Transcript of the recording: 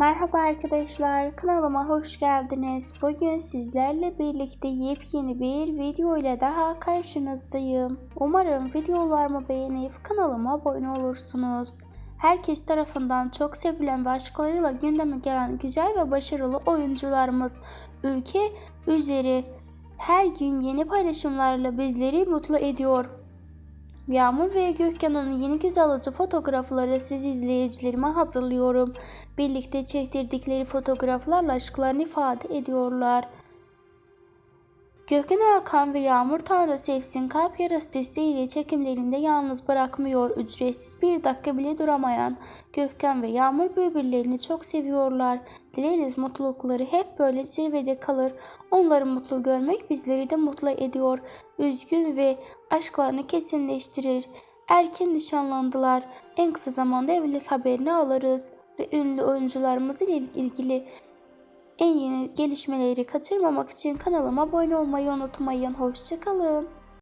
Merhaba arkadaşlar, kanalıma hoş geldiniz. Bugün sizlerle birlikte yepyeni bir video ile daha karşınızdayım. Umarım videolarımı beğenip kanalıma abone olursunuz. Herkes tarafından çok sevilen ve aşklarıyla gündeme gelen güzel ve başarılı oyuncularımız ülke üzeri her gün yeni paylaşımlarla bizleri mutlu ediyor. Yağmur ve Gökhan'ın yeni göz fotoğrafları siz izleyicilerime hazırlıyorum. Birlikte çektirdikleri fotoğraflarla aşklarını ifade ediyorlar. Gökhan Hakan ve Yağmur Tanrı Sevsin kalp yarası desteğiyle çekimlerinde yalnız bırakmıyor. Ücretsiz bir dakika bile duramayan Gökhan ve Yağmur birbirlerini çok seviyorlar. Dileriz mutlulukları hep böyle zirvede kalır. Onları mutlu görmek bizleri de mutlu ediyor. Üzgün ve aşklarını kesinleştirir. Erken nişanlandılar. En kısa zamanda evlilik haberini alırız. Ve ünlü oyuncularımız ile ilgili en yeni gelişmeleri kaçırmamak için kanalıma abone olmayı unutmayın. Hoşçakalın.